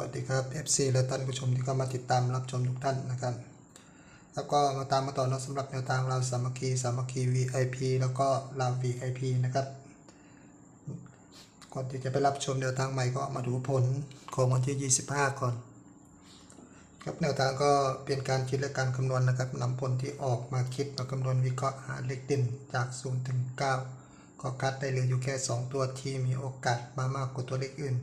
วัสดีครับ FC และท่านผู้ชมที่เข้ามาติดตามรับชมทุกท่านนะครับแล้วก็มาตามมาต่อเนอะสำหรับแนวทางเราสามัคคีสามัคคี VIP แล้วก็เราว VIP นะครับก่อนที่จะไปรับชมแนวทางใหม่ก็มาดูผลของวันที่ 25 ก่อน ครับแนวทางก็เป็นการคิดและการคำนวณนะครับนำผลที่ออกมาคิดมาคำนวณวิเคราะห์หาเลขเด่นจาก 0 ถึง 9 ก็คัดได้เหลืออยู่แค่ 2 ตัวที่มีโอกาสมามากกว่าตัวเลขอื่น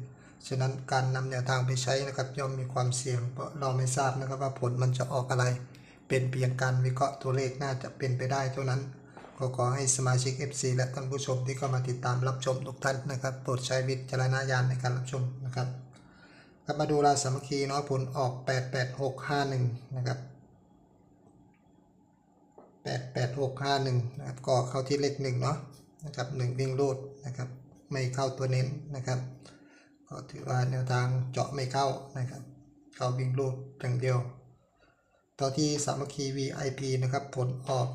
ฉะนั้นการนำแนวทางไปใช้นะครับย่อมมีความเสี่ยงเพราะเราไม่ทราบนะครับว่าผลมันจะออกอะไร เป็นเพียงการวิเคราะห์ตัวเลขน่าจะเป็นไปได้เท่านั้นก็ขอให้สมาชิก FC และท่านผู้ชมที่เข้ามาติดตามรับชมทุกท่านนะครับโปรดใช้วิจารณญาณในการรับชมนะครับครับมาดูราสามัคคีเนาะผลออก 88651 นะครับ88651 นะครับก็เข้าที่เลขหนึ่งเนาะนะครับหนึ่งวิ่งรูดนะครับไม่เข้าตัวเน้นนะครับ ก็ถือว่าแนวทางเจาะไม่เข้านะครับ เข้าวิ่งรูดอย่างเดียว ต่อที่สามัคคี VIP นะครับ ผลออก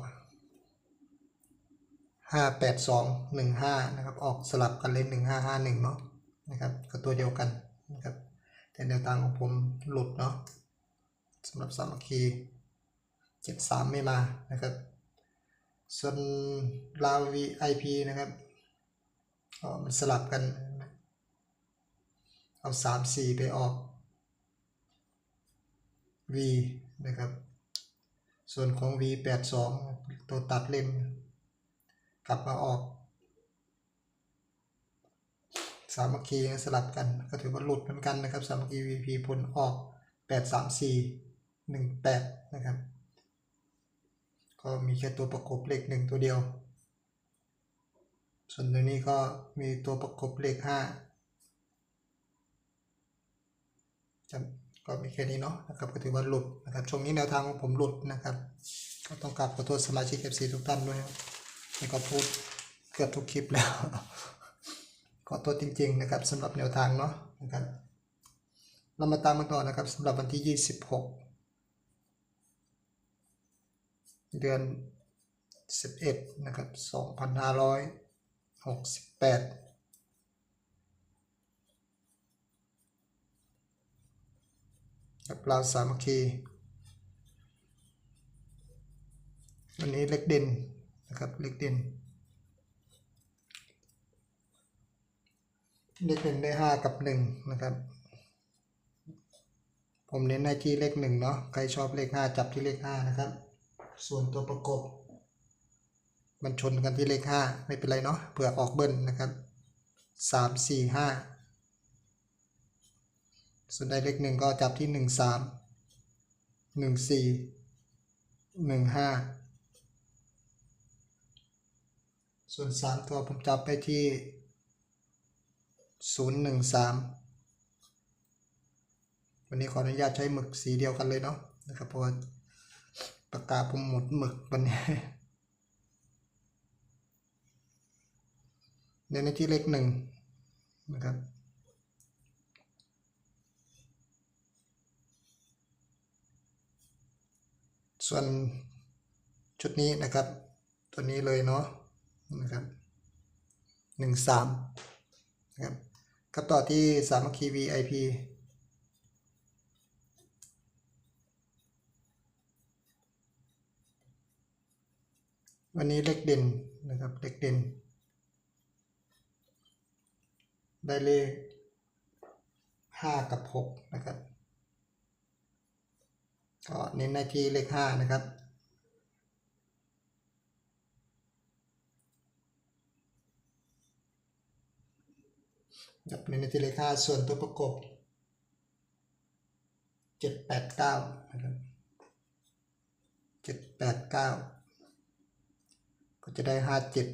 58215 นะครับ ออกสลับกันเลย1551 เนาะนะครับ ก็ตัวเดียวกันนะครับ แต่แนวทางของผมหลุดเนาะสำหรับสามัคคี 73 ไม่มานะครับ ส่วนลาว VIP นะครับก็มันสลับกัน เอา 3 4 ไปออก V นะครับ ส่วนของ V 82ตัวตัดเล่นกลับมาออก สามัคคีสลับกัน ก็ถือว่าหลุดเหมือนกันนะครับ สามัคคี VP ผลออก 8 3 4 1 8 นะครับ ก็มีแค่ตัวประกบเลขหนึ่งตัวเดียว ส่วนตัวนี้ก็มีตัวประกบเลข5จะ ก็มีแค่นี้เนาะนะครับก็ถือว่าหลุดนะครับช่วงนี้แนวทางของผมหลุดนะครับ ก็ต้องกราบขอโทษสมาชิก FC ทุกท่านด้วยครับนี่ก็พูดเกือบทุกคลิปแล้วขอโทษจริง ๆ นะครับสำหรับแนวทางเนาะนะครับเรามาตามกันต่อนะครับสำหรับวันที่ 26 เดือน 11 นะครับ 2568 กับเราวสามัคคีวันนี้เล็กเด่นนะครับเล็กเด่นเลขหนึ่งได้ห้ากับหนึ่งนะครับ ผมเน้นให้ที่เลขหนึ่งเนาะใครชอบเลขห้าจับที่เลขห้านะครับ ส่วนตัวประกบ มันชนกันที่เลขห้าไม่เป็นไรเนาะเผื่อออกเบิ้ลนะครับสามสี่ห้า ส่วนได้เลขหนึ่งก็จับที่หนึ่งสามหนึ่งสี่หนึ่งห้าส่วนสามตัวผมจับไปที่ศูนย์หนึ่งสามวันนี้ขออนุญาตใช้หมึกสีเดียวกันเลยเนาะนะครับเพราะว่าปากกาผมหมดหมึกวันนี้เนนในที่เลขหนึ่งนะครับ ส่วนชุดนี้นะครับ ตัวนี้เลยเนาะนะครับหนึ่งสามนะครับครับต่อที่สามัคคี VIP วันนี้เลขเด่นนะครับเลขเด่น ได้เลขห้ากับหกนะครับ ก็เน้นในที่เลขห้านะครับกับในนาทีเลขห้าส่วนตัวประกบเจ็ดแปดเก้านะครับเจ็ดแปดเก้าก็จะได้ห้าเจ็ด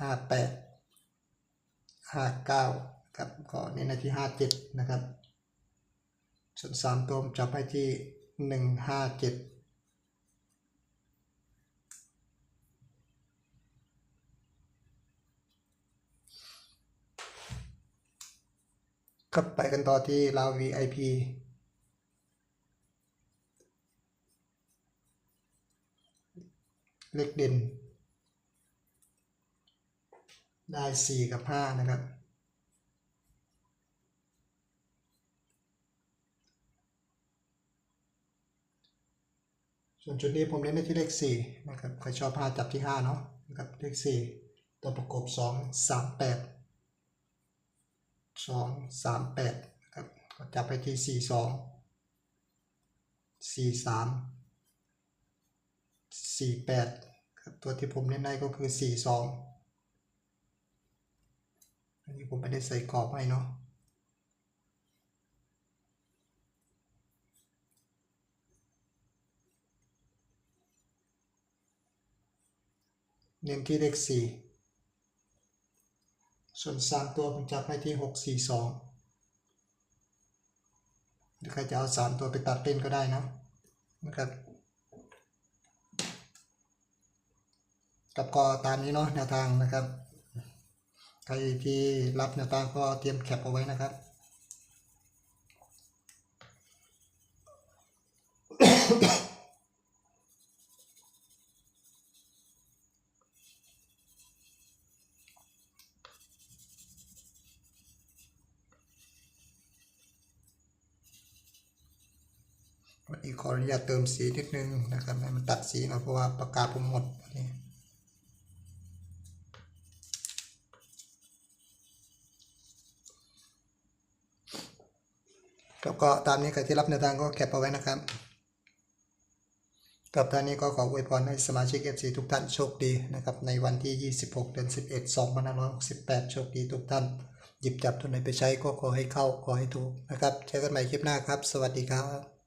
ห้าแปดห้าเก้าครับก็ในนาทีห้าเจ็ดนะครับ ส่วนสามตัวจับไปที่หนึ่งห้าเจ็ดครับไปกันต่อที่ลาว VIP เลขเด่น ได้สี่กับห้านะครับ ส่วนจุดนี้ผมเน้นในที่เลข4นะครับใครชอบ5จับที่ 5 เนาะนะครับเลข 4 ตัวประกบ 2 3 8 2 3 8นะครับก็จับไปที่ 4 2 4 3 4 8ครับตัวที่ผมเน้นในก็คือ 4 2 อันนี้ผมไม่ได้ใส่กรอบให้เนาะ เน้นที่เลขสี่ส่วนสามตัวผมจับให้ที่หกสี่สองหรือใครจะเอาสามตัวไปตัดเล่นก็ได้นะนะครับกับก็ตามนี้เนาะแนวทางนะครับ ใครที่รับแนวทางก็เตรียมแคปเอาไว้นะครับ วันนี้ขออนุญาตเติมสีนิดนึงนะครับให้มันตัดสีหน่อยเพราะว่าปากกาผมหมดนนี้ครับก็ตามนี้ใครที่รับแนวทางก็แคปเอาไว้นะครับ กับท่านนี้ก็ขออวยพรให้สมาชิก FC ทุกท่านโชคดีนะครับ ในวันที่ 26 เดือน 11 2568 โชคดีทุกท่าน หยิบจับตัวไหนไปใช้ก็ขอให้เข้าขอให้ถูกนะครับเจอกันใหม่คลิปหน้าครับ สวัสดีครับ